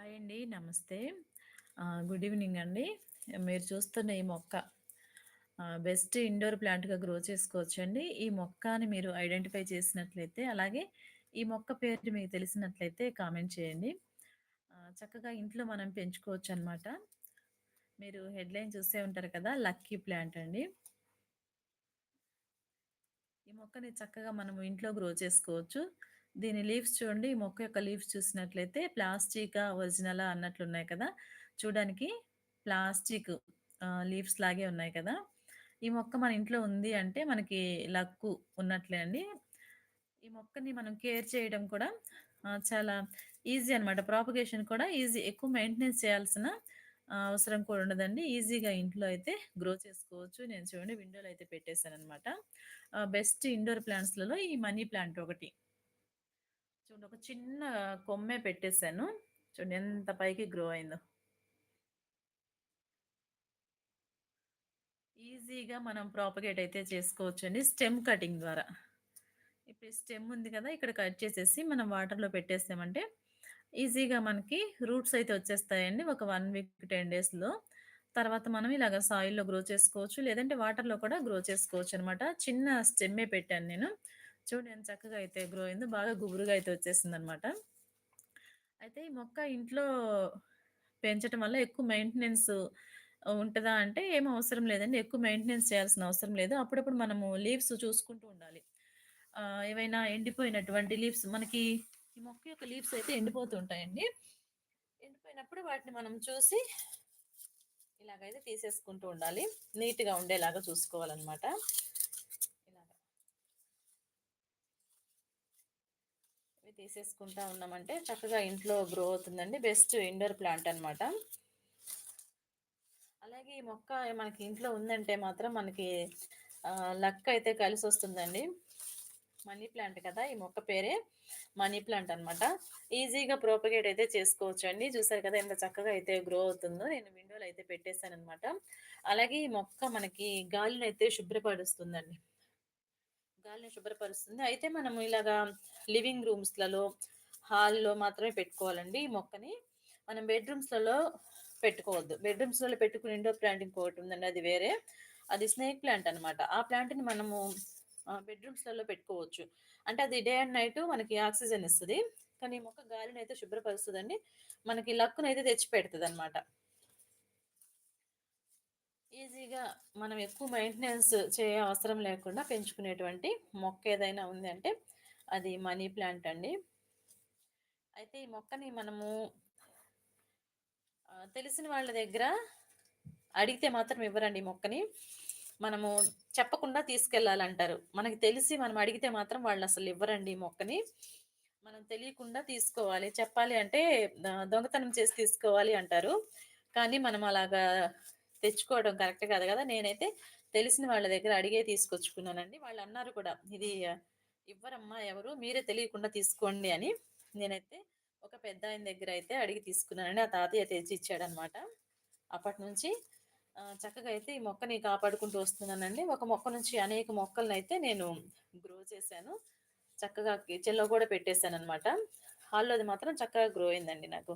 Hi అండి. నమస్తే. Good evening అండి. మీరు చూస్తున్న ఈ మొక్క బెస్ట్ ఇండోర్ ప్లాంట్‌గా గ్రో చేసుకోవచ్చండి. ఈ మొక్కని మీరు ఐడెంటిఫై చేసినట్లయితే, అలాగే ఈ మొక్క పేరు మీకు తెలిసినట్లయితే కామెంట్ చేయండి. చక్కగా ఇంట్లో మనం పెంచుకోవచ్చనమాట. మీరు హెడ్‌లైన్ చూసే ఉంటారు కదా! లక్కీ ప్లాంట్ అండి. ఈ మొక్కని చక్కగా మనము ఇంట్లో గ్రో చేసుకోవచ్చు. దీని లీవ్స్ చూడండి. ఈ మొక్క యొక్క లీవ్స్ చూసినట్లయితే ప్లాస్టికా? ఒరిజినలా? అన్నట్లున్నాయి కదా! చూడడానికి ప్లాస్టిక్ లీవ్స్ లాగే ఉన్నాయి కదా! ఈ మొక్క మన ఇంట్లో ఉంది అంటే మనకి లక్కు ఉన్నట్లే అండి. ఈ మొక్కని మనం కేర్ చేయడం కూడా చాలా ఈజీ అనమాట. ప్రాపగేషన్ కూడా ఈజీ. ఎక్కువ మెయింటెనెన్స్ చేయాల్సిన అవసరం కూడా ఉండదండి. ఈజీగా ఇంట్లో అయితే గ్రో చేసుకోవచ్చు. నేను చూడండి విండోలో అయితే పెట్టేశాను అనమాట బెస్ట్ ఇండోర్ ప్లాంట్స్‌లలో ఈ మనీ ప్లాంట్ ఒకటి. చూడండి ఒక చిన్న కొమ్మే పెట్టేసాను. చూడండి ఎంత పైకి గ్రో అయిందో. ఈజీగా మనం ప్రాపగేట్ అయితే చేసుకోవచ్చండి. స్టెమ్ కటింగ్ ద్వారా. ఇప్పుడు స్టెమ్ ఉంది కదా! ఇక్కడ కట్ చేసేసి మనం వాటర్‌లో పెట్టేసామంటే ఈజీగా మనకి రూట్స్ అయితే వచ్చేస్తాయండి. ఒక వన్ వీక్, 10 డేస్‌లో. తర్వాత మనం ఇలాగ సాయిల్‌లో గ్రో చేసుకోవచ్చు. లేదంటే వాటర్‌లో కూడా గ్రో చేసుకోవచ్చు అనమాట చిన్న స్టెమ్మే పెట్టాను నేను. చూడండి ఎంత చక్కగా అయితే గ్రో అయింది బాగా గుబురుగా అయితే వచ్చేసింది అనమాట అయితే ఈ మొక్క ఇంట్లో పెంచటం వల్ల ఎక్కువ మెయింటెనెన్స్ ఉంటుందా అంటే ఏం అవసరం లేదండి. ఎక్కువ మెయింటెనెన్స్ చేయాల్సిన అవసరం లేదు. అప్పుడప్పుడు మనము లీవ్స్ చూసుకుంటూ ఉండాలి. ఏవైనా ఎండిపోయినటువంటి లీవ్స్ మనకి ఈ మొక్క యొక్క లీవ్స్ అయితే ఎండిపోతూ ఉంటాయండి. ఎండిపోయినప్పుడు వాటిని మనం చూసి ఇలాగైతే తీసేసుకుంటూ ఉండాలి. నీట్‌గా ఉండేలాగా చూసుకోవాలన్నమాట ఇలాగ. ఇవి తీసేసుకుంటా ఉన్నామంటే చక్కగా ఇంట్లో గ్రో అవుతుందండి. బెస్ట్ ఇండోర్ ప్లాంట్ అనమాట. అలాగే ఈ మొక్క మనకి ఇంట్లో ఉందంటే మాత్రం మనకి లక్ అయితే కలిసొస్తుందండి. మనీ ప్లాంట్ కదా! ఈ మొక్క పేరే మనీ ప్లాంట్ అనమాట. ఈజీగా ప్రోపగేట్ అయితే చేసుకోవచ్చండి. చూసారు కదా! ఎంత చక్కగా అయితే గ్రో అవుతుందో. నేను విండోలో అయితే పెట్టేసాననమాట. అలాగే ఈ మొక్క మనకి గాలినైతే శుభ్రపరుస్తుందండి. గాలిని శుభ్రపరుస్తుంది. అయితే మనము ఇలాగా లివింగ్ రూమ్స్‌లలో, హాల్‌లో మాత్రమే పెట్టుకోవాలండి ఈ మొక్కని. మనం బెడ్‌రూమ్స్‌లలో పెట్టుకోవద్దు. బెడ్‌రూమ్స్‌లలో పెట్టుకుని ఇండోర్ ప్లాంట్ ఇంకోటి ఉందండి. అది వేరే. అది స్నేక్ ప్లాంట్ అనమాట. ఆ ప్లాంట్‌ని మనము బెడ్‌రూమ్స్‌లలో పెట్టుకోవచ్చు. అంటే అది డే అండ్ నైట్ మనకి ఆక్సిజన్ ఇస్తుంది కానీ ఈ మొక్క గాలినైతే శుభ్రపరుస్తుందండి మనకి లక్కునైతే తెచ్చి పెడుతుంది అనమాట ఈజీగా మనం ఎక్కువ మెయింటెనెన్స్ చేయ అవసరం లేకుండా పెంచుకునేటువంటి మొక్క ఏదైనా ఉంది అంటే అది మనీ ప్లాంట్ అండి. అయితే ఈ మొక్కని మనము తెలిసిన వాళ్ళ దగ్గర అడిగితే మాత్రం ఇవ్వరండి మొక్కని. మనము చెప్పకుండా తీసుకెళ్ళాలంటారు. మనకి తెలిసి మనం అడిగితే మాత్రం వాళ్ళు అసలు ఇవ్వరండి మొక్కని. మనం తెలియకుండా తీసుకోవాలి. చెప్పాలి అంటే దొంగతనం చేసి తీసుకోవాలి అంటారు. కానీ మనం అలాగా తెచ్చుకోవడం కరెక్ట్ కాదు కదా! నేనైతే తెలిసిన వాళ్ళ దగ్గర అడిగే తీసుకొచ్చుకున్నానండి. వాళ్ళన్నారు కూడా, "ఇది ఇవ్వరమ్మా ఎవరు. మీరే తెలియకుండా తీసుకోండి" అని. నేనైతే ఒక పెద్దాయన దగ్గర అయితే అడిగి తీసుకున్నానండి. ఆ తాతయ్య తెచ్చి ఇచ్చాడనమాట. అప్పటినుంచి నుంచి చక్కగా అయితే ఈ మొక్కని కాపాడుకుంటూ వస్తున్నానండి. ఒక మొక్క నుంచి అనేక మొక్కలనైతే నేను గ్రో చేశాను. చక్కగా కిచెన్‌లో కూడా పెట్టేసాననమాట. హాల్‌లోది మాత్రం చక్కగా గ్రో అయిందండి నాకు.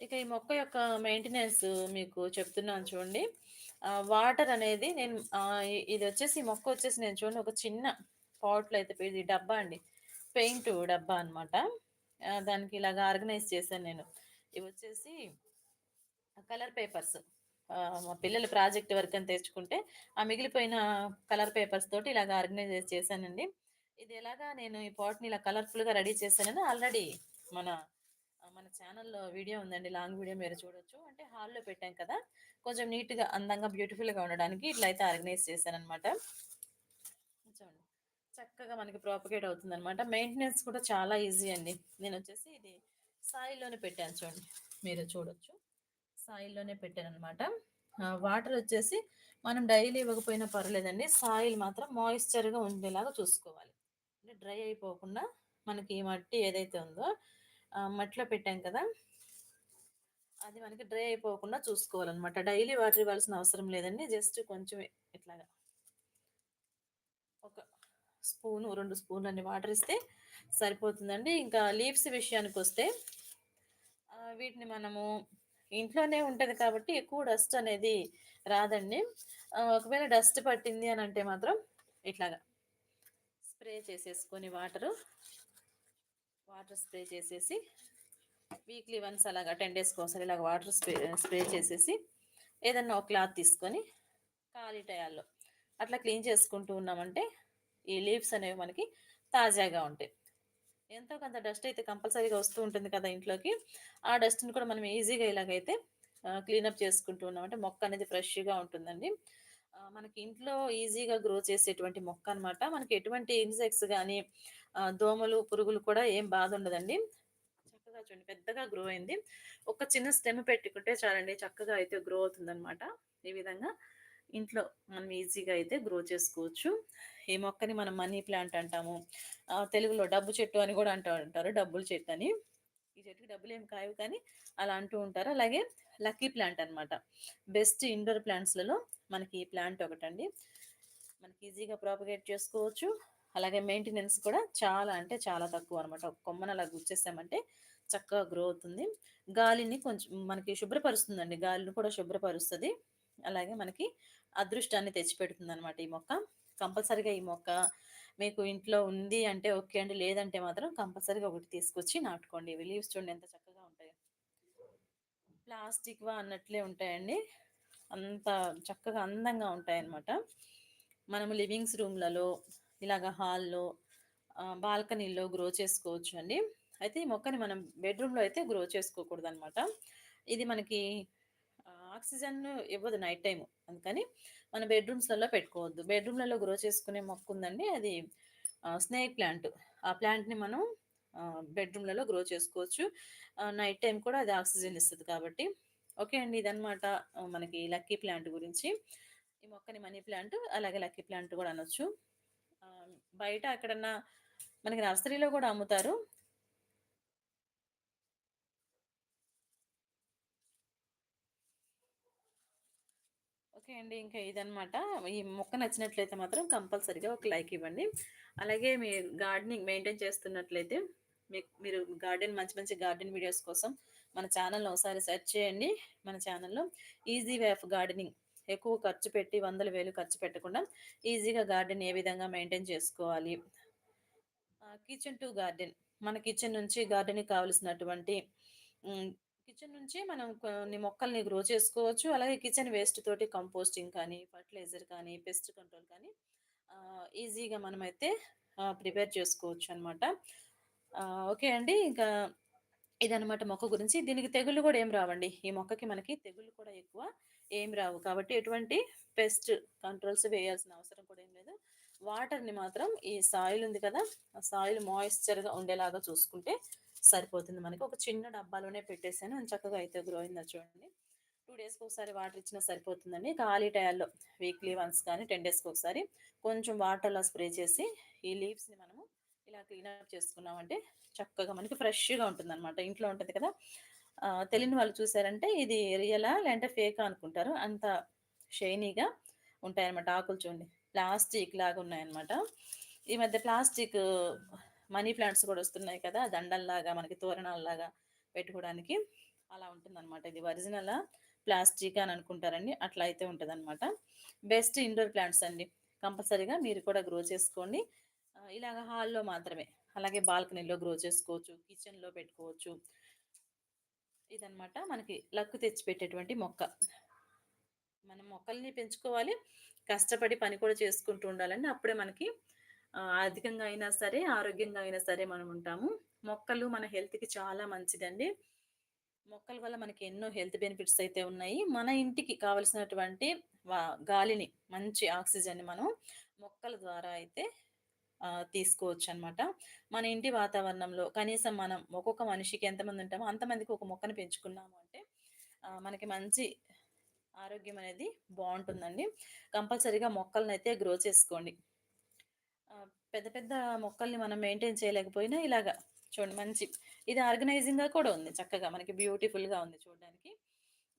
ఇక ఈ మొక్క యొక్క మెయింటెనెన్స్ మీకు చెప్తున్నాను చూడండి. వాటర్ అనేది నేను ఇది వచ్చేసి ఈ మొక్క వచ్చేసి నేను చూడండి ఒక చిన్న పాట్‌లో అయితే ఇది డబ్బా అండి. పెయింట్ డబ్బా అనమాట. దానికి ఇలాగ ఆర్గనైజ్ చేశాను నేను. ఇవొచ్చేసి కలర్ పేపర్స్. మా పిల్లలు ప్రాజెక్ట్ వర్క్ అని తెచ్చుకుంటే, ఆ మిగిలిపోయిన కలర్ పేపర్స్ తోటి ఇలాగ ఆర్గనైజ్ చేశానండి. ఇది ఎలాగా నేను ఈ పాట్‌ని ఇలా కలర్‌ఫుల్‌గా రెడీ చేశానని ఆల్రెడీ మన మన ఛానల్లో వీడియో ఉందండి. లాంగ్ వీడియో మీరు చూడొచ్చు. అంటే హాల్‌లో పెట్టాం కదా! కొంచెం నీట్‌గా, అందంగా, బ్యూటిఫుల్‌గా ఉండడానికి ఇట్లా అయితే ఆర్గనైజ్ చేశానమాట చూడండి. చక్కగా మనకి ప్రాపగేట్ అవుతుందనమాట. మెయింటెనెన్స్ కూడా చాలా ఈజీ అండి. నేను వచ్చేసి ఇది సాయిల్‌లోనే పెట్టాను చూడండి. మీరు చూడొచ్చు. సాయిల్‌లోనే పెట్టాను అనమాట వాటర్ వచ్చేసి మనం డైలీ ఇవ్వకపోయినా పర్లేదండి. సాయిల్ మాత్రం మాయిశ్చర్‌గా ఉండేలాగా చూసుకోవాలి. అంటే డ్రై అయిపోకుండా మనకి ఈ మట్టి ఏదైతే ఉందో మట్టిలో పెట్టాం కదా! అది మనకి డ్రై అయిపోకుండా చూసుకోవాలనమాట. డైలీ వాటర్ ఇవ్వాల్సిన అవసరం లేదండి. జస్ట్ కొంచెమే ఇట్లాగా. ఒక స్పూను 2 స్పూన్‌లన్ని వాటర్ ఇస్తే సరిపోతుందండి. ఇంకా లీవ్స్ విషయానికి వస్తే వీటిని మనము ఇంట్లోనే ఉంటుంది కాబట్టి ఎక్కువ డస్ట్ అనేది రాదండి. ఒకవేళ డస్ట్ పట్టింది అని అంటే మాత్రం ఇట్లాగా స్ప్రే చేసేసుకొని వాటరు, వాటర్ స్ప్రే చేసేసి వీక్లీ వన్స్ అలాగా టెన్ డేస్కి ఒకసారి ఇలాగ వాటర్ స్ప్రే స్ప్రే చేసేసి ఏదన్నా ఒక క్లాత్ తీసుకొని ఖాళీ టయాల్లో అట్లా క్లీన్ చేసుకుంటూ ఉన్నామంటే ఈ లీవ్స్ అనేవి మనకి తాజాగా ఉంటాయి. ఎంతో కొంత డస్ట్ అయితే కంపల్సరీగా వస్తూ ఉంటుంది కదా ఇంట్లోకి. ఆ డస్ట్‌ని కూడా మనం ఈజీగా ఇలాగైతే క్లీనప్ చేసుకుంటూ ఉన్నామంటే మొక్క అనేది ఫ్రెష్‌గా ఉంటుందండి. మనకి ఇంట్లో ఈజీగా గ్రో చేసేటువంటి మొక్క అనమాట. మనకి ఎటువంటి ఇన్సెక్ట్స్ కానీ దోమలు, పురుగులు కూడా ఏం బాధ ఉండదండి. చక్కగా చూడండి పెద్దగా గ్రో అయింది. ఒక చిన్న స్టెమ్ పెట్టుకుంటే చాలండి చక్కగా అయితే గ్రో అవుతుందనమాట. ఈ విధంగా ఇంట్లో మనం ఈజీగా అయితే గ్రో చేసుకోవచ్చు. ఈ మొక్కని మనం మనీ ప్లాంట్ అంటాము. తెలుగులో డబ్బు చెట్టు అని కూడా అంటూ ఉంటారు. డబ్బుల అని ఈ చెట్టుకి డబ్బులు ఏమి కాయవు కానీ అలా అంటూ ఉంటారు. అలాగే లక్కీ ప్లాంట్ అనమాట. బెస్ట్ ఇండోర్ ప్లాంట్స్‌లలో మనకి ఈ ప్లాంట్ ఒకటండి. మనకి ఈజీగా ప్రాపగేట్ చేసుకోవచ్చు. అలాగే మెయింటెనెన్స్ కూడా చాలా అంటే చాలా తక్కువనమాట. ఒక కొమ్మను అలా గుచ్చేసామంటే చక్కగా గ్రో అవుతుంది. గాలిని కొంచెం మనకి శుభ్రపరుస్తుందండి. గాలిని కూడా శుభ్రపరుస్తుంది అలాగే మనకి అదృష్టాన్ని తెచ్చిపెడుతుందనమాట ఈ మొక్క. కంపల్సరీగా ఈ మొక్క మీకు ఇంట్లో ఉంది అంటే ఓకే అండి. లేదంటే మాత్రం కంపల్సరీగా ఒకటి తీసుకొచ్చి నాటుకోండి. ఇవి లీవ్స్ చూడండి ఎంత చక్కగా ఉంటాయో. ప్లాస్టిక్‌వా అన్నట్లే ఉంటాయండి. అంత చక్కగా అందంగా ఉంటాయన్నమాట. మనము లివింగ్స్ రూమ్‌లలో, ఇలాగ హాల్‌లో, బాల్కనీల్లో బాల్కనీలో గ్రో చేసుకోవచ్చు అండి. అయితే ఈ మొక్కని మనం బెడ్‌రూమ్‌లో అయితే గ్రో చేసుకోకూడదనమాట. ఇది మనకి ఆక్సిజన్ ఇవ్వదు నైట్ టైము. అందుకని మన బెడ్‌రూమ్స్‌లలో పెట్టుకోవద్దు. బెడ్‌రూమ్‌లలో గ్రో చేసుకునే మొక్కుందండి. అది స్నేక్ ప్లాంట్. ఆ ప్లాంట్‌ని మనం బెడ్‌రూమ్‌లలో గ్రో చేసుకోవచ్చు. నైట్ టైం కూడా అది ఆక్సిజన్ ఇస్తుంది కాబట్టి. ఓకే అండి. ఇదనమాట మనకి లక్కీ ప్లాంట్ గురించి. ఈ మొక్కని మనీ ప్లాంట్ అలాగే లక్కీ ప్లాంట్ కూడా అనొచ్చు. బయట ఎక్కడన్నా మనకి నర్సరీలో కూడా అమ్ముతారు. ఓకే అండి. ఇంకా ఇదనమాట. ఈ మొక్క నచ్చినట్లయితే మాత్రం కంపల్సరీగా ఒక లైక్ ఇవ్వండి. అలాగే మీ గార్డెనింగ్ మెయింటైన్ చేస్తున్నట్లయితే మీకు మీరు గార్డెన్ మంచి మంచి గార్డెన్ వీడియోస్ కోసం మన ఛానల్‌ని ఒకసారి సెర్చ్ చేయండి. మన ఛానల్‌లో ఈజీ వే ఆఫ్ గార్డెనింగ్ ఎక్కువ ఖర్చు పెట్టి వందల వేలు ఖర్చు పెట్టకుండా ఈజీగా గార్డెన్ ఏ విధంగా మెయింటైన్ చేసుకోవాలి. Kitchen to garden. మన కిచెన్ నుంచి గార్డెన్‌కి కావలసినటువంటి కిచెన్ నుంచి మనం కొన్ని మొక్కల్ని గ్రో చేసుకోవచ్చు. అలాగే కిచెన్ వేస్ట్ తోటి కంపోస్టింగ్ కానీ, ఫర్టిలైజర్ కానీ, పెస్ట్ కంట్రోల్ కానీ ఈజీగా మనమైతే ప్రిపేర్ చేసుకోవచ్చు అనమాట ఓకే అండి. ఇంకా ఇదనమాట మొక్క గురించి. దీనికి తెగుళ్ళు కూడా ఏం రావండి. ఈ మొక్కకి మనకి తెగుళ్ళు కూడా ఎక్కువ ఏం రావు. కాబట్టి ఎటువంటి పెస్ట్ కంట్రోల్స్ వేయాల్సిన అవసరం కూడా ఏం లేదు. వాటర్‌ని మాత్రం ఈ సాయిల్ ఉంది కదా! ఆ సాయిల్ మాయిశ్చర్‌గా ఉండేలాగా చూసుకుంటే సరిపోతుంది మనకి. ఒక చిన్న డబ్బాలోనే పెట్టేసాను. చక్కగా అయితే గ్రో అయిందా చూడండి. 2 డేస్‌కొకసారి వాటర్ ఇచ్చినా సరిపోతుందండి. ఖాళీ టయాల్లో వీక్లీ వన్స్ కానీ టెన్ డేస్కి ఒకసారి కొంచెం వాటర్‌లో స్ప్రే చేసి ఈ లీవ్స్‌ని మనము ఇలా క్లీనప్ చేసుకున్నామంటే చక్కగా మనకి ఫ్రెష్‌గా ఉంటుందనమాట. ఇంట్లో ఉంటుంది కదా! తెలియని వాళ్ళు చూసారంటే ఇది రియలా లేదంటే ఫేకా అనుకుంటారు. అంత షైనీగా ఉంటాయన్నమాట. ఆకులు చూడండి. ప్లాస్టిక్ లాగా ఉన్నాయన్నమాట. ఈ మధ్య ప్లాస్టిక్ మనీ ప్లాంట్స్ కూడా వస్తున్నాయి కదా! దండల్లాగా మనకి తోరణాల్లాగా పెట్టుకోవడానికి. అలా ఉంటుందన్నమాట. ఇది ఒరిజినల్ ప్లాస్టిక్ అని అనుకుంటారండి. అట్లా అయితే ఉంటుంది బెస్ట్ ఇండోర్ ప్లాంట్స్ అండి. కంపల్సరీగా మీరు కూడా గ్రో చేసుకోండి. ఇలాగ హాల్‌లో మాత్రమే. అలాగే బాల్కనీలో గ్రో చేసుకోవచ్చు. కిచెన్‌లో పెట్టుకోవచ్చు. ఇదనమాట మనకి లక్కు తెచ్చిపెట్టేటువంటి మొక్క. మనం మొక్కల్ని పెంచుకోవాలి. కష్టపడి పని కూడా చేసుకుంటూ ఉండాలండి. అప్పుడే మనకి ఆర్థికంగా అయినా సరే, ఆరోగ్యంగా అయినా సరే మనం ఉంటాము. మొక్కలు మన హెల్త్‌కి చాలా మంచిదండి. మొక్కల వల్ల మనకి ఎన్నో హెల్త్ బెనిఫిట్స్ అయితే ఉన్నాయి. మన ఇంటికి కావాల్సినటువంటి గాలిని, మంచి ఆక్సిజన్‌ని మనం మొక్కల ద్వారా అయితే తీసుకోవచ్చు అనమాట మన ఇంటి వాతావరణంలో కనీసం మనం ఒక్కొక్క మనిషికి ఎంతమంది ఉంటామో అంతమందికి ఒక మొక్కను పెంచుకున్నాము అంటే మనకి మంచి ఆరోగ్యం అనేది బాగుంటుందండి కంపల్సరీగా మొక్కలనైతే గ్రో చేసుకోండి. పెద్ద పెద్ద మొక్కల్ని మనం మెయింటైన్ చేయలేకపోయినా ఇలాగా చూడండి మంచి ఇది ఆర్గనైజింగ్‌గా కూడా ఉంది. చక్కగా మనకి బ్యూటిఫుల్‌గా ఉంది చూడడానికి.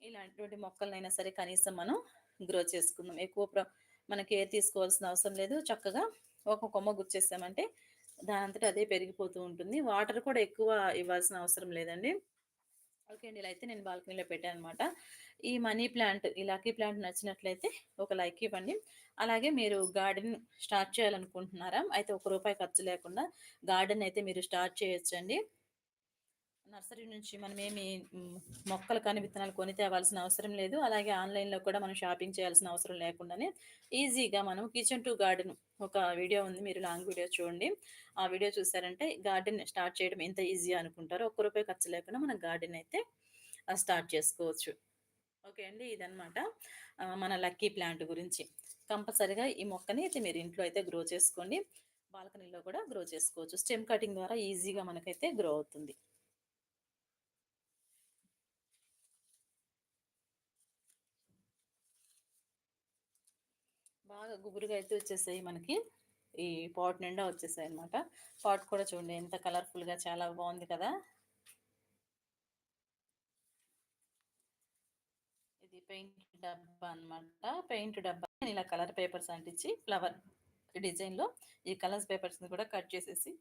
ఇలాంటివంటి మొక్కలనైనా సరే కనీసం మనం గ్రో చేసుకుందాం. ఎక్కువ ప్ర మనకి ఏ తీసుకోవాల్సిన అవసరం లేదు. చక్కగా ఒక కొమ్మ గుచ్చేసామంటే దానంతట అదే పెరిగిపోతూ ఉంటుంది. వాటర్ కూడా ఎక్కువ ఇవ్వాల్సిన అవసరం లేదండి. ఓకే అండి. ఇలా అయితే నేను బాల్కనీలో పెట్టాననమాట. ఈ మనీ ప్లాంట్, ఈ లక్కీ ప్లాంట్ నచ్చినట్లయితే ఒక లైక్ ఇవ్వండి. అలాగే మీరు గార్డెన్ స్టార్ట్ చేయాలనుకుంటున్నారా? అయితే ఒక రూపాయి ఖర్చు లేకుండా గార్డెన్ అయితే మీరు స్టార్ట్ చేయొచ్చండి. నర్సరీ నుంచి మనమేమి ఏమి మొక్కలు కానీ, విత్తనాలు కొని తేవాల్సిన అవసరం లేదు. అలాగే ఆన్‌లైన్‌లో కూడా మనం షాపింగ్ చేయాల్సిన అవసరం లేకుండానే ఈజీగా మనం కిచెన్ టు గార్డెన్ ఒక వీడియో ఉంది. మీరు లాంగ్ వీడియో చూడండి. ఆ వీడియో చూసారంటే గార్డెన్ స్టార్ట్ చేయడం ఎంత ఈజీ అనుకుంటారో ఒక్క రూపాయి ఖర్చు లేకుండా మనం గార్డెన్ అయితే స్టార్ట్ చేసుకోవచ్చు. ఓకే అండి. ఇదనమాట మన లక్కీ ప్లాంట్ గురించి. కంపల్సరీగా ఈ మొక్కని అయితే మీరు ఇంట్లో అయితే గ్రో చేసుకోండి. బాల్కనీలో కూడా గ్రో చేసుకోవచ్చు. స్టెమ్ కటింగ్ ద్వారా ఈజీగా మనకైతే గ్రో అవుతుంది. బాగా గుబురుగా అయితే వచ్చేసాయి మనకి. ఈ పాట్ నిండా వచ్చేసాయి అనమాట పాట్ కూడా చూడండి ఎంత కలర్‌ఫుల్‌గా చాలా బాగుంది కదా! ఇది పెయింట్ డబ్బా అన్నమాట. పెయింట్ డబ్బా ఇలా కలర్ పేపర్స్ అంటించి ఫ్లవర్ డిజైన్‌లో ఈ కలర్స్ పేపర్స్‌ని కూడా కట్ చేసేసి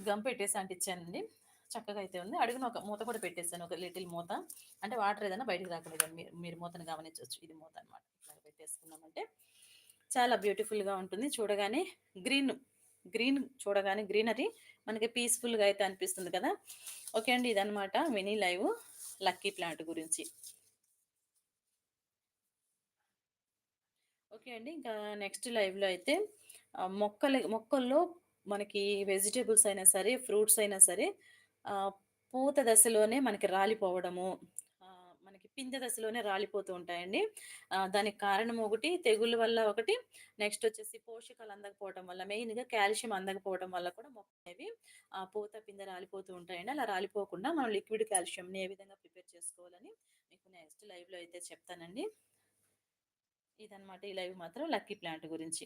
గమ్ పెట్టేసి అంటించానండి. చక్కగా అయితే ఉంది. అడుగున ఒక మూత కూడా పెట్టేసాను. ఒక లిటిల్ మూత. అంటే వాటర్ ఏదైనా బయటకు రాకూడదని మీరు మీరు మూతను గమనించవచ్చు ఇది మూత అనమాట ఇట్లా పెట్టేసుకున్నామంటే చాలా బ్యూటిఫుల్‌గా ఉంటుంది. చూడగానే గ్రీన్, గ్రీన్ చూడగానే గ్రీనరీ మనకి పీస్‌ఫుల్‌గా అయితే అనిపిస్తుంది కదా! ఓకే అండి. ఇదనమాట మినీ లైవ్ లక్కీ ప్లాంట్ గురించి. ఓకే అండి. ఇంకా నెక్స్ట్ లైవ్‌లో అయితే మొక్కల మొక్కలు మొక్కల్లో మనకి వెజిటేబుల్స్ అయినా సరే, ఫ్రూట్స్ అయినా సరే పూత దశలోనే మనకి రాలిపోవడము, పిందె దశలోనే రాలిపోతూ ఉంటాయండి. దానికి కారణం ఒకటి తెగుళ్ళ వల్ల ఒకటి, నెక్స్ట్ వచ్చేసి పోషకాలు అందకపోవడం వల్ల, మెయిన్‌గా కాల్షియం అందకపోవడం వల్ల కూడా మొక్కలనేవి ఆహ్, పూత, పిందె రాలిపోతూ ఉంటాయండి. అలా రాలిపోకుండా మనం లిక్విడ్ కాల్షియంని ఏ విధంగా ప్రిపేర్ చేసుకోవాలని మీకు నెక్స్ట్ లైవ్‌లో అయితే చెప్తానండి. ఇదనమాట ఈ లైవ్ మాత్రం లక్కీ ప్లాంట్ గురించి.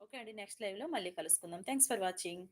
ఓకే అండి. నెక్స్ట్ లైవ్‌లో మళ్ళీ కలుసుకుందాం. Thanks for watching.